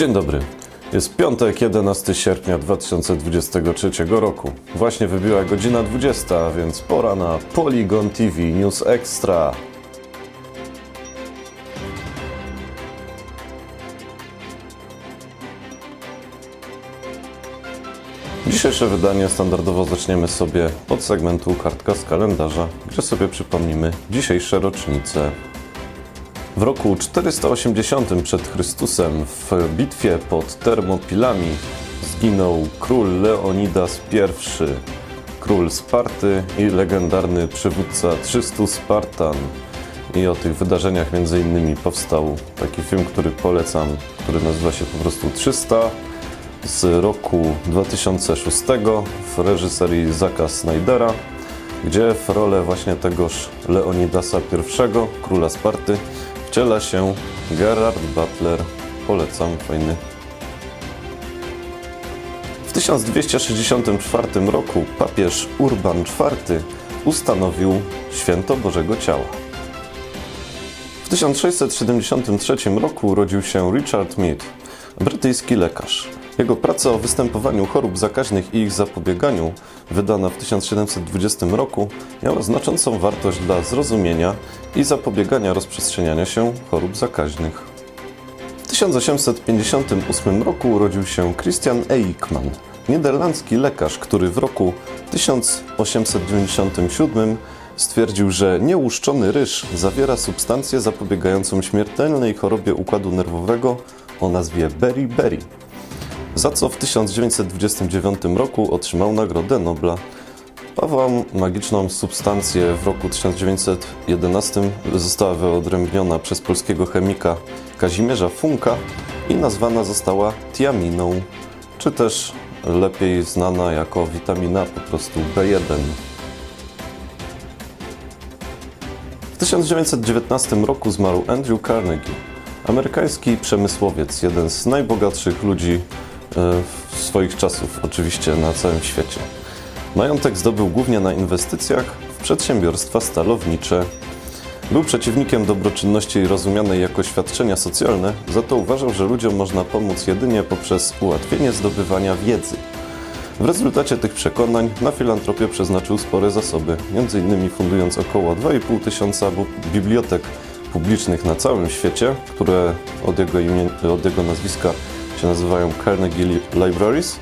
Dzień dobry. Jest piątek, 11 sierpnia 2023 roku. Właśnie wybiła godzina 20, a więc pora na Polygon TV News Extra. Dzisiejsze wydanie standardowo zaczniemy sobie od segmentu kartka z kalendarza, gdzie sobie przypomnimy dzisiejsze rocznice. W roku 480 przed Chrystusem w bitwie pod Termopilami zginął król Leonidas I, król Sparty i legendarny przywódca 300 Spartan. I o tych wydarzeniach między innymi powstał taki film, który polecam, który nazywa się po prostu 300 z roku 2006 w reżyserii Zaka Snydera, gdzie w rolę właśnie tegoż Leonidasa I, króla Sparty, wciela się Gerard Butler. Polecam, fajny. W 1264 roku papież Urban IV ustanowił Święto Bożego Ciała. W 1673 roku urodził się Richard Mead, brytyjski lekarz. Jego praca o występowaniu chorób zakaźnych i ich zapobieganiu, wydana w 1720 roku, miała znaczącą wartość dla zrozumienia i zapobiegania rozprzestrzeniania się chorób zakaźnych. W 1858 roku urodził się Christian Eijkman, niderlandzki lekarz, który w roku 1897 stwierdził, że niełuszczony ryż zawiera substancję zapobiegającą śmiertelnej chorobie układu nerwowego o nazwie beriberi, za co w 1929 roku otrzymał Nagrodę Nobla. Ową magiczną substancję w roku 1911 została wyodrębniona przez polskiego chemika Kazimierza Funka i nazwana została tiaminą, czy też lepiej znana jako witamina po prostu B1. W 1919 roku zmarł Andrew Carnegie, amerykański przemysłowiec, jeden z najbogatszych ludzi swoich czasów, oczywiście na całym świecie. Majątek zdobył głównie na inwestycjach w przedsiębiorstwa stalownicze. Był przeciwnikiem dobroczynności rozumianej jako świadczenia socjalne, za to uważał, że ludziom można pomóc jedynie poprzez ułatwienie zdobywania wiedzy. W rezultacie tych przekonań na filantropię przeznaczył spore zasoby, m.in. fundując około 2,5 tysiąca bibliotek publicznych na całym świecie, które od jego, imię, od jego nazwiska się nazywają Carnegie Li- Libraries,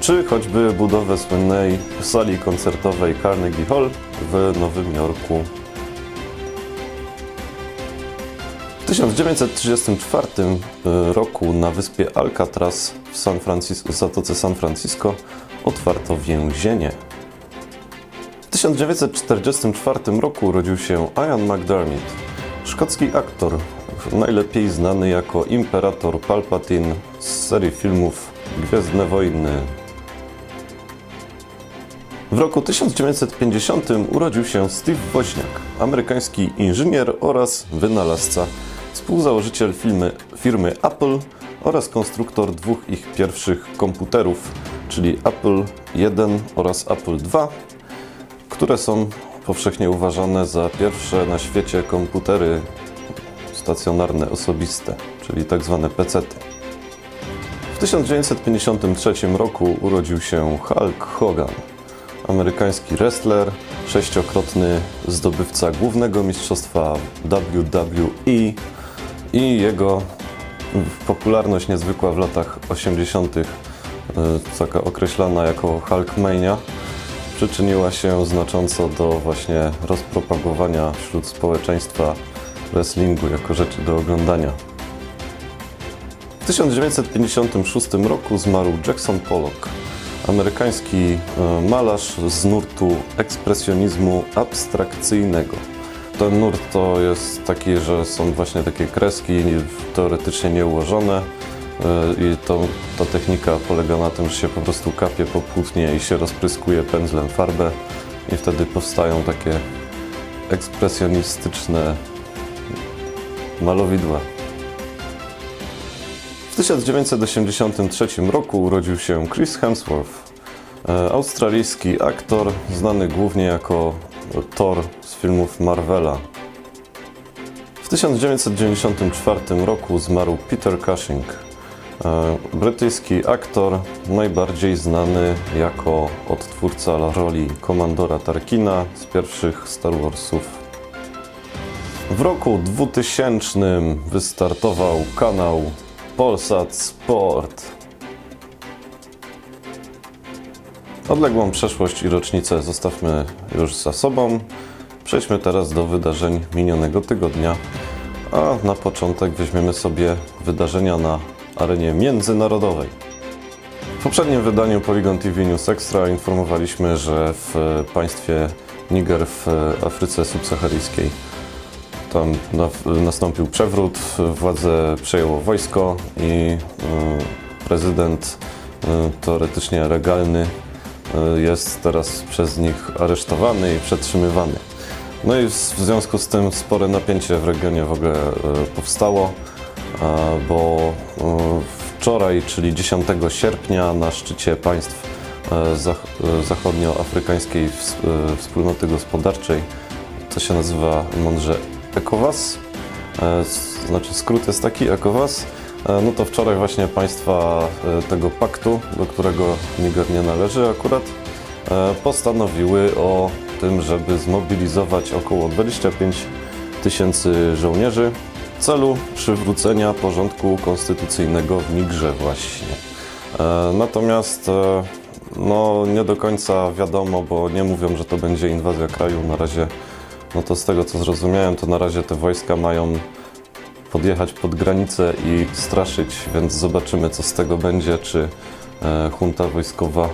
czy choćby budowę słynnej sali koncertowej Carnegie Hall w Nowym Jorku. W 1934 roku na wyspie Alcatraz w, San Francisco, w Zatoce San Francisco otwarto więzienie. W 1944 roku urodził się Ian McDermott, szkocki aktor, najlepiej znany jako Imperator Palpatine z serii filmów Gwiezdne Wojny. W roku 1950 urodził się Steve Woźniak, amerykański inżynier oraz wynalazca, współzałożyciel firmy, firmy Apple oraz konstruktor dwóch ich pierwszych komputerów, czyli Apple I oraz Apple II, które są powszechnie uważane za pierwsze na świecie komputery stacjonarne osobiste, czyli tak zwane PC-ty. W 1953 roku urodził się Hulk Hogan, amerykański wrestler, sześciokrotny zdobywca głównego mistrzostwa WWE i jego popularność niezwykła w latach 80., y, taka określana jako Hulkmania, przyczyniła się znacząco do właśnie rozpropagowania wśród społeczeństwa wrestlingu jako rzeczy do oglądania. W 1956 roku zmarł Jackson Pollock, amerykański e, malarz z nurtu ekspresjonizmu abstrakcyjnego. Ten nurt to jest taki, że są właśnie takie kreski teoretycznie nieułożone e, i to, ta technika polega na tym, że się po prostu kapie po płótnie i się rozpryskuje pędzlem farbę i wtedy powstają takie ekspresjonistyczne malowidła. W 1983 roku urodził się Chris Hemsworth, e, australijski aktor znany głównie jako Thor z filmów Marvela. W 1994 roku zmarł Peter Cushing, E, Brytyjski aktor, najbardziej znany jako odtwórca roli komandora Tarkina z pierwszych Star Warsów. W roku 2000 wystartował kanał Polsat Sport. Odległą przeszłość i rocznicę zostawmy już za sobą. Przejdźmy teraz do wydarzeń minionego tygodnia. A na początek weźmiemy sobie wydarzenia na arenie międzynarodowej. W poprzednim wydaniu Polygon TV News Extra informowaliśmy, że w państwie Niger w Afryce Subsaharyjskiej tam na, nastąpił przewrót, władzę przejęło wojsko i y, prezydent y, teoretycznie legalny y, jest teraz przez nich aresztowany i przetrzymywany. No i w związku z tym spore napięcie w regionie w ogóle powstało, bo wczoraj, czyli 10 sierpnia na szczycie państw zach- zachodnioafrykańskiej ws- wspólnoty gospodarczej, to się nazywa mądrze ECOWAS, e, znaczy skrót jest taki ECOWAS, e, no to wczoraj właśnie państwa e, tego paktu, do którego Niger nie należy akurat, postanowiły o tym, żeby zmobilizować około 25 tysięcy żołnierzy w celu przywrócenia porządku konstytucyjnego w Nigrze właśnie. Natomiast no, nie do końca wiadomo, bo nie mówią, że to będzie inwazja kraju. Na razie, no to z tego co zrozumiałem, to na razie te wojska mają podjechać pod granicę i straszyć, więc zobaczymy co z tego będzie, czy e, wojskowa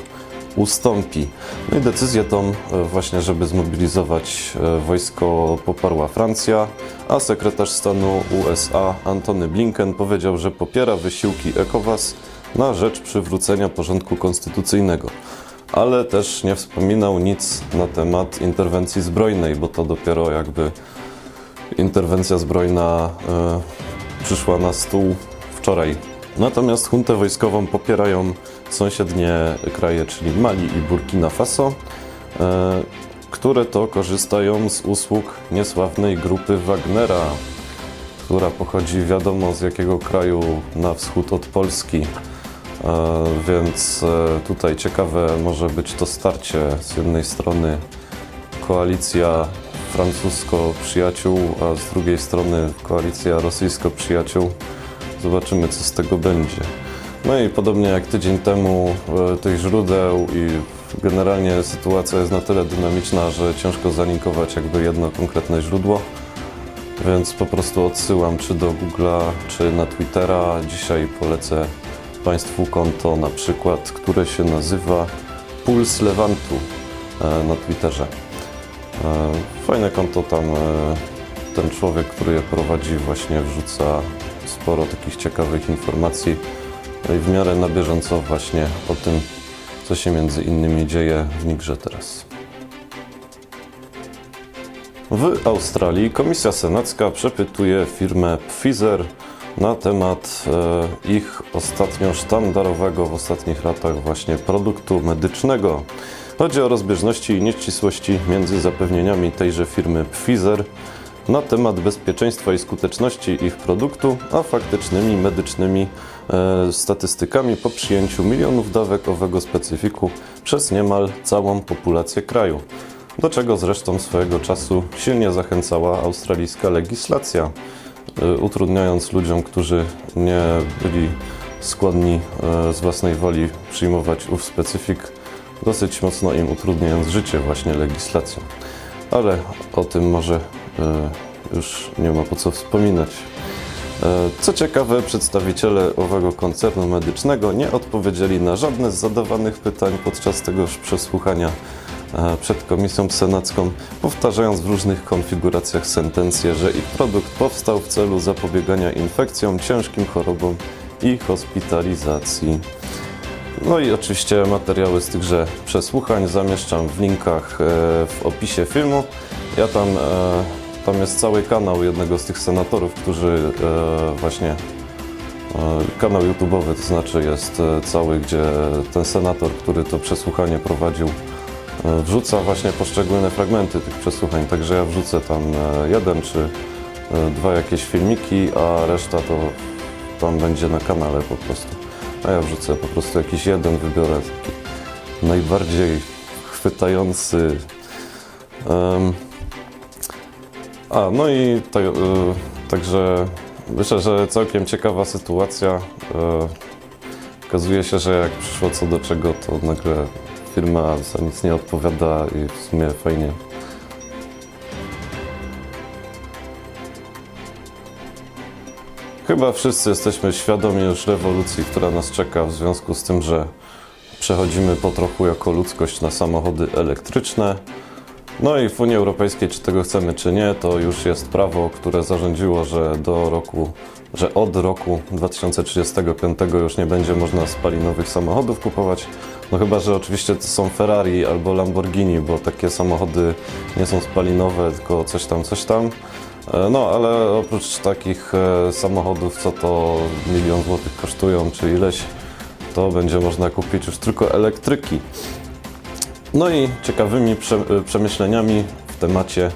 ustąpi. No i decyzję tą e, właśnie, żeby zmobilizować e, wojsko poparła Francja, a sekretarz stanu USA Antony Blinken powiedział, że popiera wysiłki ECOWAS na rzecz przywrócenia porządku konstytucyjnego. Ale też nie wspominał nic na temat interwencji zbrojnej, bo to dopiero jakby interwencja zbrojna e, przyszła na stół wczoraj. Natomiast huntę wojskową popierają sąsiednie kraje, czyli Mali i Burkina Faso, e, które to korzystają z usług niesławnej grupy Wagnera, która pochodzi wiadomo z jakiego kraju na wschód od Polski. Więc e, tutaj ciekawe może być to starcie z jednej strony koalicja francusko-przyjaciół, a z drugiej strony koalicja rosyjsko-przyjaciół. Zobaczymy, co z tego będzie. No i podobnie jak tydzień temu, e, tych źródeł i generalnie sytuacja jest na tyle dynamiczna, że ciężko zalinkować jakby jedno konkretne źródło. Więc po prostu odsyłam czy do Google'a, czy na Twittera. Dzisiaj polecę Państwu konto na przykład, które się nazywa Puls Lewantu e, na Twitterze. E, Fajne konto tam. e, Ten człowiek, który je prowadzi, właśnie wrzuca sporo takich ciekawych informacji i w miarę na bieżąco właśnie o tym, co się między innymi dzieje w Nigrze teraz. W Australii Komisja Senacka przepytuje firmę Pfizer na temat e, ich ostatnio sztandarowego w ostatnich latach właśnie produktu medycznego. Chodzi o rozbieżności i nieścisłości między zapewnieniami tejże firmy Pfizer na temat bezpieczeństwa i skuteczności ich produktu, a faktycznymi medycznymi e, statystykami po przyjęciu milionów dawek owego specyfiku przez niemal całą populację kraju do czego zresztą swojego czasu silnie zachęcała australijska legislacja, utrudniając ludziom, którzy nie byli skłonni y, z własnej woli przyjmować ów specyfik, dosyć mocno im utrudniając życie właśnie legislacją. Ale o tym może y, już nie ma po co wspominać. Co ciekawe, przedstawiciele owego koncernu medycznego nie odpowiedzieli na żadne z zadawanych pytań podczas tegoż przesłuchania przed Komisją Senacką, powtarzając w różnych konfiguracjach sentencję, że ich produkt powstał w celu zapobiegania infekcjom, ciężkim chorobom i hospitalizacji. No i oczywiście materiały z tychże przesłuchań zamieszczam w linkach e, w opisie filmu. Ja tam, e, tam jest cały kanał jednego z tych senatorów, którzy e, właśnie kanał YouTube'owy, to znaczy jest cały, gdzie ten senator, który to przesłuchanie prowadził, wrzuca właśnie poszczególne fragmenty tych przesłuchań. Także ja wrzucę tam e, jeden czy e, dwa jakieś filmiki, a reszta to tam będzie na kanale po prostu. A ja wrzucę po prostu jakiś jeden, wybiorę taki najbardziej chwytający. Em, a, no i tak, także myślę, że całkiem ciekawa sytuacja. Y, okazuje się, że jak przyszło co do czego, to nagle firma za nic nie odpowiada i w sumie fajnie. Chyba wszyscy jesteśmy świadomi już rewolucji, która nas czeka w związku z tym, że przechodzimy po trochu jako ludzkość na samochody elektryczne. No i w Unii Europejskiej, czy tego chcemy, czy nie, to już jest prawo, które zarządziło, że do roku, że od roku 2035 już nie będzie można spalinowych samochodów kupować. No chyba, że oczywiście to są Ferrari albo Lamborghini, bo takie samochody nie są spalinowe, tylko coś tam, coś tam. E, No, ale oprócz takich e, samochodów, co to milion złotych kosztują, czy ileś, to będzie można kupić już tylko elektryki. No i ciekawymi y, przemyśleniami w temacie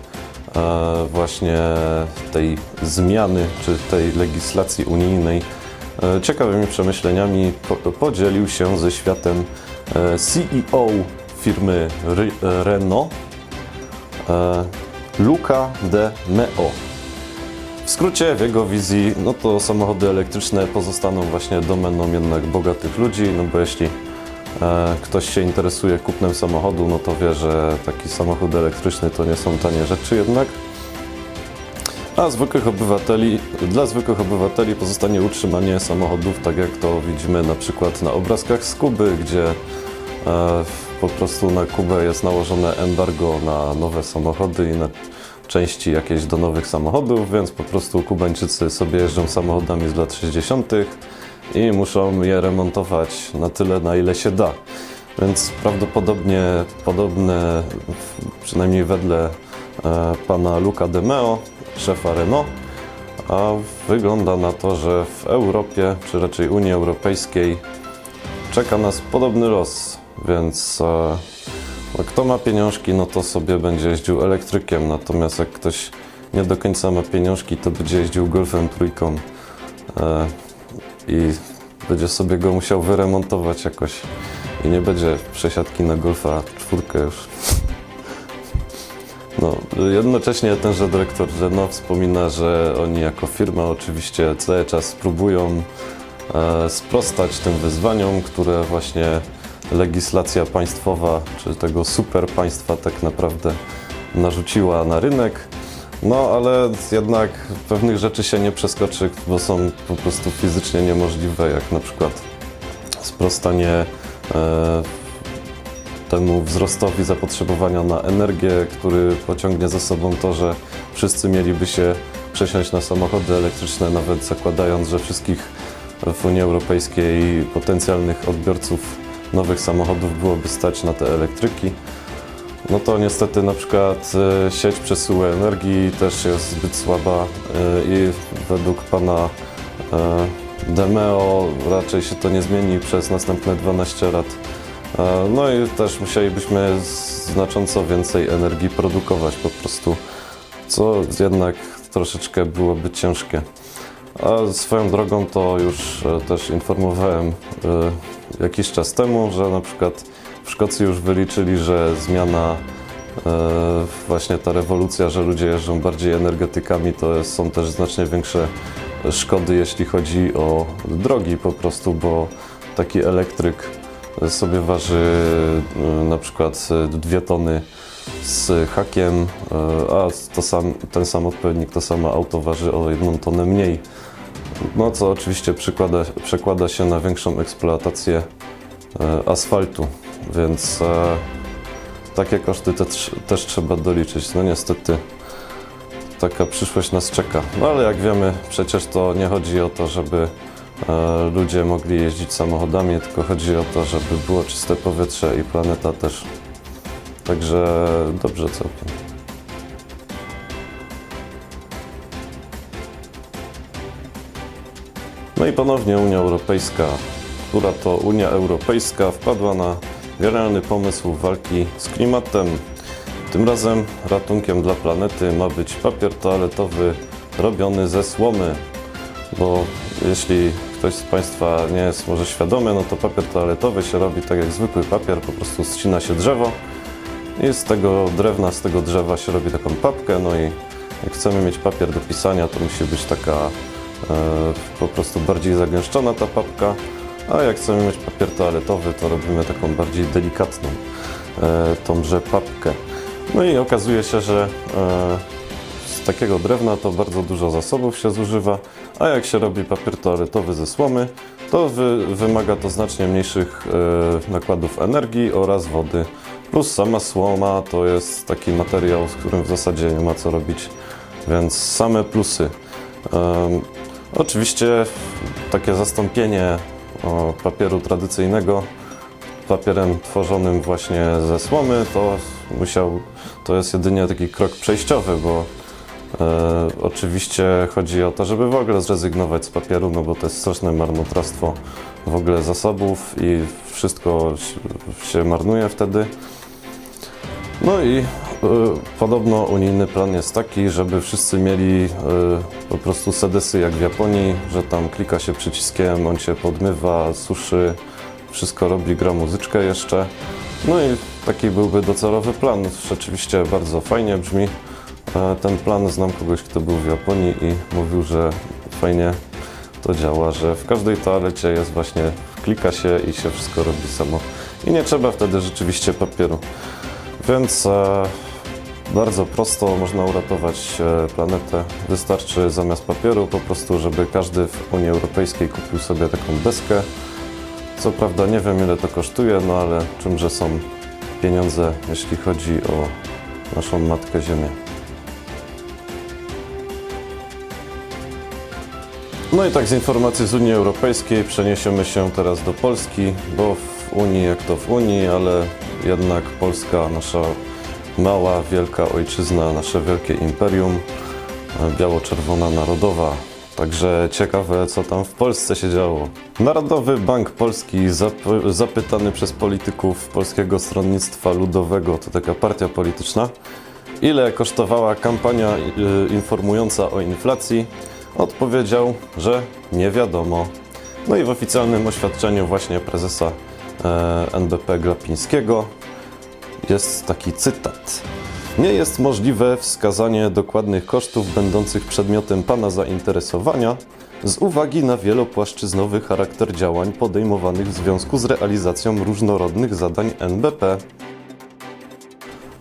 e, właśnie tej zmiany, czy tej legislacji unijnej, e, ciekawymi przemyśleniami po, podzielił się ze światem e, CEO firmy Ry, Renault, e, Luca de Meo. W skrócie, w jego wizji, no to samochody elektryczne pozostaną właśnie domeną jednak bogatych ludzi, no bo jeśli e, ktoś się interesuje kupnem samochodu, no to wie, że taki samochód elektryczny to nie są tanie rzeczy jednak. A zwykłych obywateli, dla zwykłych obywateli pozostanie utrzymanie samochodów, tak jak to widzimy na przykład na obrazkach z Kuby, gdzie e, po prostu na Kubę jest nałożone embargo na nowe samochody i na części jakieś do nowych samochodów, więc po prostu Kubańczycy sobie jeżdżą samochodami z lat 60. i muszą je remontować na tyle, na ile się da. Więc prawdopodobnie podobne, przynajmniej wedle e, pana Luca De Meo, szefa Renault, a wygląda na to, że w Europie, czy raczej Unii Europejskiej, czeka nas podobny los, więc e, kto ma pieniążki, no to sobie będzie jeździł elektrykiem, natomiast jak ktoś nie do końca ma pieniążki, to będzie jeździł golfem trójką e, i będzie sobie go musiał wyremontować jakoś i nie będzie przesiadki na golfa czwórkę już. No, jednocześnie tenże dyrektor Renault wspomina, że oni jako firma oczywiście cały czas próbują e, sprostać tym wyzwaniom, które właśnie legislacja państwowa, czy tego super państwa tak naprawdę narzuciła na rynek. No, ale jednak pewnych rzeczy się nie przeskoczy, bo są po prostu fizycznie niemożliwe, jak na przykład sprostanie e, temu wzrostowi zapotrzebowania na energię, który pociągnie za sobą to, że wszyscy mieliby się przesiąść na samochody elektryczne, nawet zakładając, że wszystkich w Unii Europejskiej potencjalnych odbiorców nowych samochodów byłoby stać na te elektryki. No to niestety na przykład e, sieć przesyłu energii też jest zbyt słaba e, i według pana e, Demeo raczej się to nie zmieni przez następne 12 lat. E, No i też musielibyśmy znacząco więcej energii produkować po prostu, co jednak troszeczkę byłoby ciężkie. A swoją drogą to już e, też informowałem e, jakiś czas temu, że na przykład w Szkocji już wyliczyli, że zmiana, właśnie ta rewolucja, że ludzie jeżdżą bardziej energetykami, to są też znacznie większe szkody, jeśli chodzi o drogi po prostu, bo taki elektryk sobie waży e, na przykład e, dwie tony z hakiem, e, a to sam, ten sam odpowiednik, to samo auto waży o jedną tonę mniej. No co oczywiście przekłada, się na większą eksploatację e, asfaltu, więc e, takie koszty te, też trzeba doliczyć. No niestety taka przyszłość nas czeka. No ale jak wiemy, przecież to nie chodzi o to, żeby e, ludzie mogli jeździć samochodami, tylko chodzi o to, żeby było czyste powietrze i planeta też. Także dobrze całkiem. No i ponownie Unia Europejska, która to Unia Europejska wpadła na generalny pomysł walki z klimatem. Tym razem ratunkiem dla planety ma być papier toaletowy robiony ze słomy. bo jeśli ktoś z Państwa nie jest może świadomy, no to papier toaletowy się robi tak jak zwykły papier, po prostu ścina się drzewo i z tego drewna, z tego drzewa się robi taką papkę, no i jak chcemy mieć papier do pisania, to musi być taka e, po prostu bardziej zagęszczona ta papka, a jak chcemy mieć papier toaletowy, to robimy taką bardziej delikatną e, tąże papkę. No i okazuje się, że e, z takiego drewna to bardzo dużo zasobów się zużywa, a jak się robi papier toaletowy ze słomy, to wy, wymaga to znacznie mniejszych e, nakładów energii oraz wody. Plus sama słoma to jest taki materiał, z którym w zasadzie nie ma co robić, więc same plusy. Oczywiście takie zastąpienie o, papieru tradycyjnego papierem tworzonym właśnie ze słomy, to musiał, to jest jedynie taki krok przejściowy, bo e, oczywiście chodzi o to, żeby w ogóle zrezygnować z papieru, no bo to jest straszne marnotrawstwo w ogóle zasobów i wszystko się- marnuje wtedy. No i e, podobno unijny plan jest taki, żeby wszyscy mieli e, po prostu sedesy jak w Japonii, że tam klika się przyciskiem, on się podmywa, suszy, wszystko robi, gra muzyczkę jeszcze. No i taki byłby docelowy plan. Rzeczywiście bardzo fajnie brzmi. Ten plan znam kogoś, kto był w Japonii i mówił, że fajnie to działa, że w każdej toalecie jest właśnie, klika się i się wszystko robi samo. I nie trzeba wtedy rzeczywiście papieru. Więc e, bardzo prosto można uratować e, planetę. Wystarczy zamiast papieru po prostu, żeby każdy w Unii Europejskiej kupił sobie taką deskę. Co prawda nie wiem ile to kosztuje, no ale czymże są pieniądze, jeśli chodzi o naszą Matkę Ziemię. No i tak z informacji z Unii Europejskiej przeniesiemy się teraz do Polski, bo w Unii jak to w Unii, ale jednak Polska, nasza mała, wielka ojczyzna, nasze wielkie imperium, biało-czerwona narodowa. Także ciekawe, co tam w Polsce się działo. Narodowy Bank Polski zap- zapytany przez polityków Polskiego Stronnictwa Ludowego, to taka partia polityczna, ile kosztowała kampania y, informująca o inflacji, odpowiedział, że nie wiadomo. No i w oficjalnym oświadczeniu właśnie prezesa e, NBP Glapińskiego jest taki cytat. Nie jest możliwe wskazanie dokładnych kosztów będących przedmiotem Pana zainteresowania z uwagi na wielopłaszczyznowy charakter działań podejmowanych w związku z realizacją różnorodnych zadań NBP.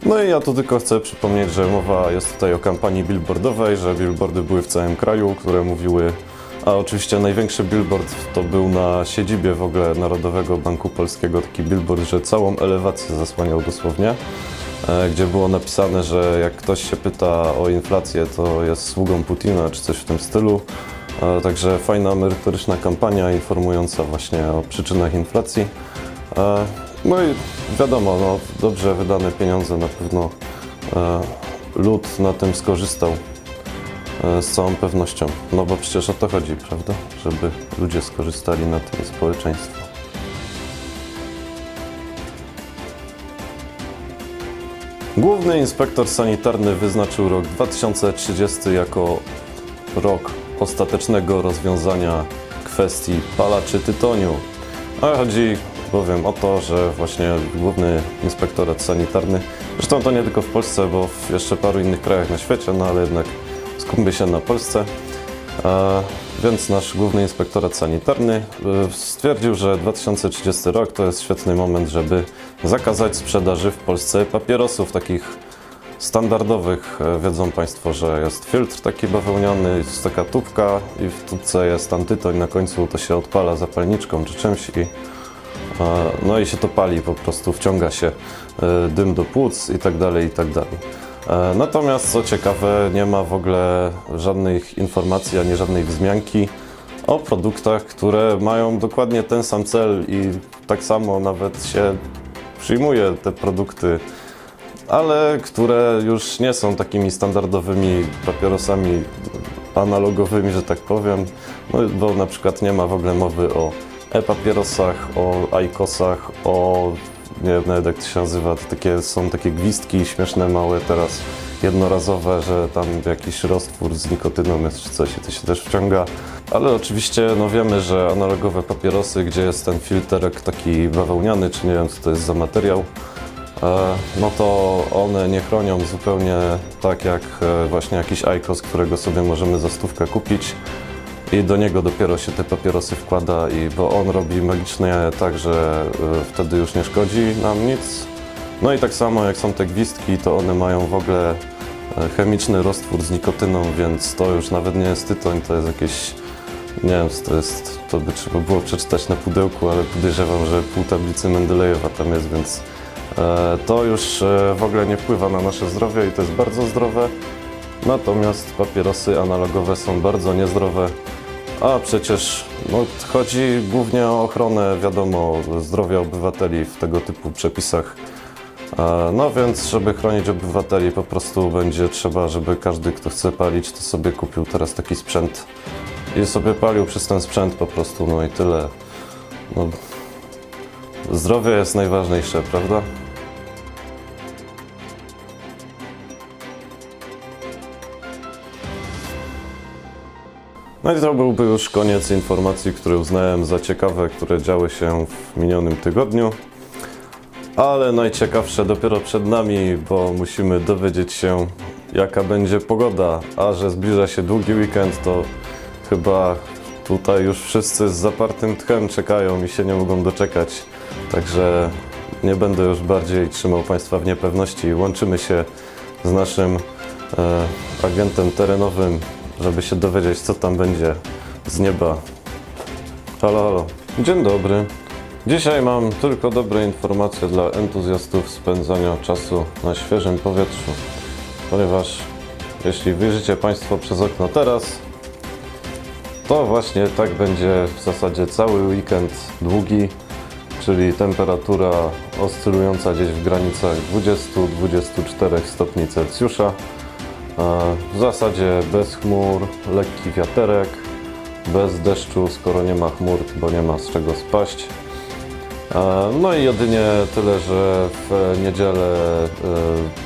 No i ja tu tylko chcę przypomnieć, że mowa jest tutaj o kampanii billboardowej, że billboardy były w całym kraju, które mówiły, a oczywiście największy billboard to był na siedzibie w ogóle Narodowego Banku Polskiego, taki billboard, że całą elewację zasłaniał dosłownie, e, gdzie było napisane, że jak ktoś się pyta o inflację, to jest sługą Putina, czy coś w tym stylu. E, Także fajna merytoryczna kampania informująca właśnie o przyczynach inflacji. E, No i wiadomo, no, dobrze wydane pieniądze na pewno e, lud na tym skorzystał e, z całą pewnością. No bo przecież o to chodzi, prawda? Żeby ludzie skorzystali na tym społeczeństwo. Główny inspektor sanitarny wyznaczył rok 2030 jako rok ostatecznego rozwiązania kwestii palaczy tytoniu. A chodzi bowiem o to, że właśnie Główny Inspektorat Sanitarny, zresztą to nie tylko w Polsce, bo w jeszcze paru innych krajach na świecie, no ale jednak skupmy się na Polsce. Więc nasz Główny Inspektorat Sanitarny e, stwierdził, że 2030 rok to jest świetny moment, żeby zakazać sprzedaży w Polsce papierosów takich standardowych. E, Wiedzą Państwo, że jest filtr taki bawełniany, jest taka tubka i w tubce jest antytoń, na końcu to się odpala zapalniczką czy czymś i no i się to pali po prostu, wciąga się e, dym do płuc i tak dalej, i tak dalej. E, Natomiast co ciekawe, nie ma w ogóle żadnych informacji ani żadnej wzmianki o produktach, które mają dokładnie ten sam cel i tak samo nawet się przyjmuje te produkty ale które już nie są takimi standardowymi papierosami analogowymi, że tak powiem, no, bo na przykład nie ma w ogóle mowy o e-papierosach, o IQOSach, o nie wiem nawet jak to się nazywa, to takie, są takie gwizdki śmieszne, małe teraz, jednorazowe, że tam jakiś roztwór z nikotyną jest czy coś i to się też wciąga. Ale oczywiście no wiemy, że analogowe papierosy, gdzie jest ten filterek taki bawełniany, czy nie wiem co to jest za materiał, e, no to one nie chronią zupełnie tak jak e, właśnie jakiś IQOS, którego sobie możemy za stówkę kupić i do niego dopiero się te papierosy wkłada, i, bo on robi magicznie tak, że e, wtedy już nie szkodzi nam nic. No i tak samo jak są te gwizdki, to one mają w ogóle e, chemiczny roztwór z nikotyną, więc to już nawet nie jest tytoń, to jest jakieś, nie wiem to jest, to by trzeba było przeczytać na pudełku, ale podejrzewam, że pół tablicy Mendelejewa tam jest, więc e, to już e, w ogóle nie wpływa na nasze zdrowie i to jest bardzo zdrowe. Natomiast papierosy analogowe są bardzo niezdrowe, a przecież no, chodzi głównie o ochronę, wiadomo, zdrowia obywateli w tego typu przepisach. E, No więc, żeby chronić obywateli, po prostu będzie trzeba, żeby każdy, kto chce palić, to sobie kupił teraz taki sprzęt i sobie palił przez ten sprzęt po prostu, no i tyle. No, zdrowie jest najważniejsze, prawda? No i to byłby już koniec informacji, które uznałem za ciekawe, które działy się w minionym tygodniu. Ale najciekawsze dopiero przed nami, bo musimy dowiedzieć się, jaka będzie pogoda. A że zbliża się długi weekend, to chyba tutaj już wszyscy z zapartym tchem czekają i się nie mogą doczekać. Także nie będę już bardziej trzymał Państwa w niepewności. Łączymy się z naszym e, agentem terenowym, żeby się dowiedzieć, co tam będzie z nieba. Halo, halo. Dzień dobry. Dzisiaj mam tylko dobre informacje dla entuzjastów spędzania czasu na świeżym powietrzu. Ponieważ jeśli wyjrzycie Państwo przez okno teraz, to właśnie tak będzie w zasadzie cały weekend długi, czyli temperatura oscylująca gdzieś w granicach 20-24 stopni Celsjusza. W zasadzie bez chmur, lekki wiaterek, bez deszczu, skoro nie ma chmur, bo nie ma z czego spaść. E, No i jedynie tyle, że w niedzielę e,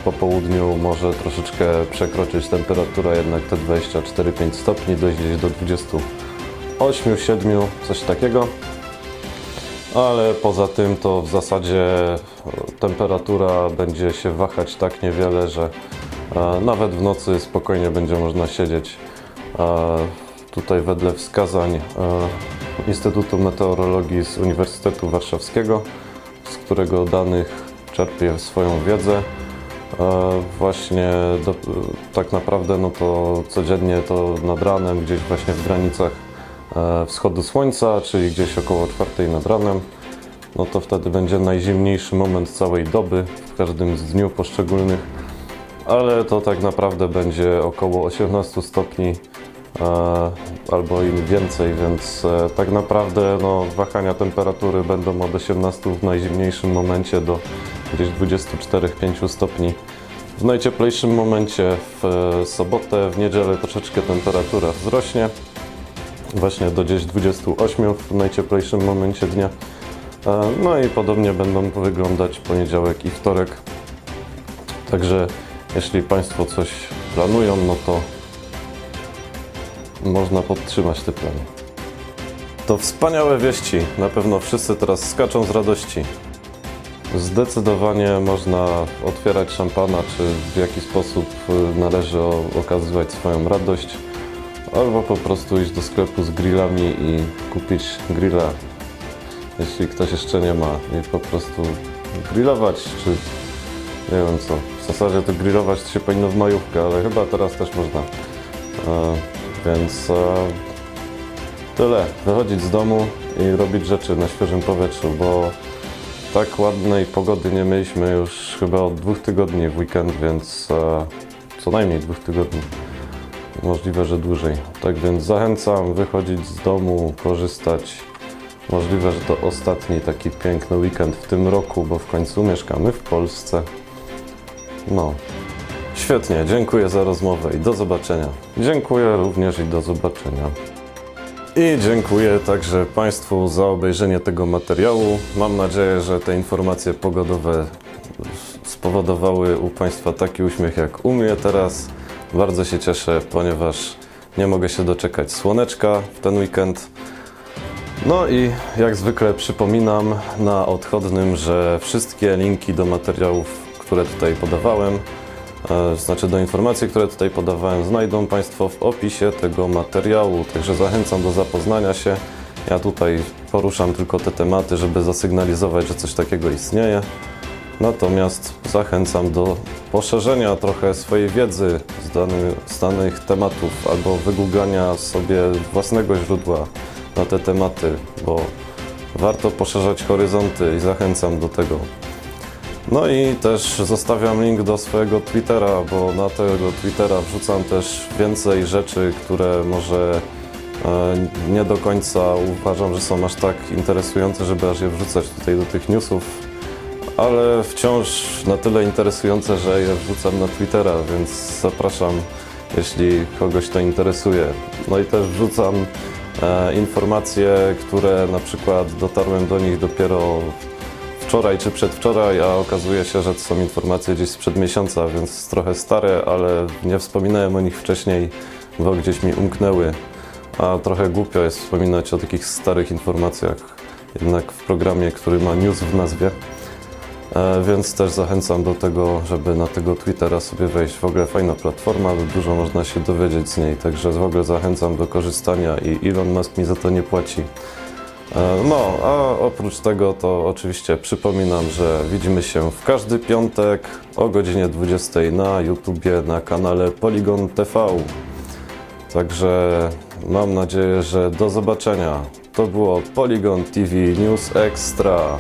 po południu może troszeczkę przekroczyć temperatura jednak te 24-5 stopni, dojść gdzieś do 28-7, coś takiego. Ale poza tym to w zasadzie temperatura będzie się wahać tak niewiele, że nawet w nocy spokojnie będzie można siedzieć. E, Tutaj wedle wskazań e, Instytutu Meteorologii z Uniwersytetu Warszawskiego, z którego danych czerpię swoją wiedzę. E, Właśnie do, tak naprawdę no to codziennie to nad ranem gdzieś właśnie w granicach e, wschodu słońca, czyli gdzieś około czwartej nad ranem, no to wtedy będzie najzimniejszy moment całej doby w każdym z dniu poszczególnych, ale to tak naprawdę będzie około 18 stopni e, albo im więcej, więc e, tak naprawdę no, wahania temperatury będą od 18 w najzimniejszym momencie do gdzieś 24-5 stopni. W najcieplejszym momencie w e, sobotę, w niedzielę troszeczkę temperatura wzrośnie, właśnie do gdzieś 28 w najcieplejszym momencie dnia. No i podobnie będą wyglądać poniedziałek i wtorek. Także jeśli Państwo coś planują, no to można podtrzymać te plany. To wspaniałe wieści. Na pewno wszyscy teraz skaczą z radości. Zdecydowanie można otwierać szampana, czy w jaki sposób y, należy okazywać swoją radość, albo po prostu iść do sklepu z grillami i kupić grilla, jeśli ktoś jeszcze nie ma, i po prostu grillować, czy nie wiem co. Zasadzie to grillować się powinno w majówkę, ale chyba teraz też można. E, więc e, tyle. Wychodzić z domu i robić rzeczy na świeżym powietrzu, bo tak ładnej pogody nie mieliśmy już chyba od dwóch tygodni w weekend, więc e, co najmniej dwóch tygodni. Możliwe, że dłużej. Tak więc zachęcam wychodzić z domu, korzystać. Możliwe, że to ostatni taki piękny weekend w tym roku, bo w końcu mieszkamy w Polsce. No. Świetnie, dziękuję za rozmowę i do zobaczenia. Dziękuję również i do zobaczenia. I dziękuję także Państwu za obejrzenie tego materiału. Mam nadzieję, że te informacje pogodowe spo- spowodowały u Państwa taki uśmiech jak u mnie teraz. Bardzo się cieszę, ponieważ nie mogę się doczekać słoneczka w ten weekend. No i jak zwykle przypominam na odchodnym, że wszystkie linki do materiałów, które tutaj podawałem, e, znaczy do informacji, które tutaj podawałem, znajdą Państwo w opisie tego materiału. Także zachęcam do zapoznania się. Ja tutaj poruszam tylko te tematy, żeby zasygnalizować, że coś takiego istnieje. Natomiast zachęcam do poszerzenia trochę swojej wiedzy z, dany, z danych tematów albo wygooglania sobie własnego źródła na te tematy, bo warto poszerzać horyzonty i zachęcam do tego. No i też zostawiam link do swojego Twittera, bo na tego Twittera wrzucam też więcej rzeczy, które może e, nie do końca uważam, że są aż tak interesujące, żeby aż je wrzucać tutaj do tych newsów, ale wciąż na tyle interesujące, że je wrzucam na Twittera, więc zapraszam, jeśli kogoś to interesuje. No i też wrzucam e, informacje, które na przykład dotarłem do nich dopiero wczoraj czy przedwczoraj, a okazuje się, że to są informacje gdzieś sprzed miesiąca, więc trochę stare, ale nie wspominałem o nich wcześniej, bo gdzieś mi umknęły. A trochę głupio jest wspominać o takich starych informacjach, jednak w programie, który ma news w nazwie. E, Więc też zachęcam do tego, żeby na tego Twittera sobie wejść. W ogóle fajna platforma, dużo można się dowiedzieć z niej, także w ogóle zachęcam do korzystania i Elon Musk mi za to nie płaci. E, No, a oprócz tego to oczywiście przypominam, że widzimy się w każdy piątek o godzinie 20 na YouTubie na kanale Polygon TV. Także mam nadzieję, że do zobaczenia. To było Polygon TV News Extra.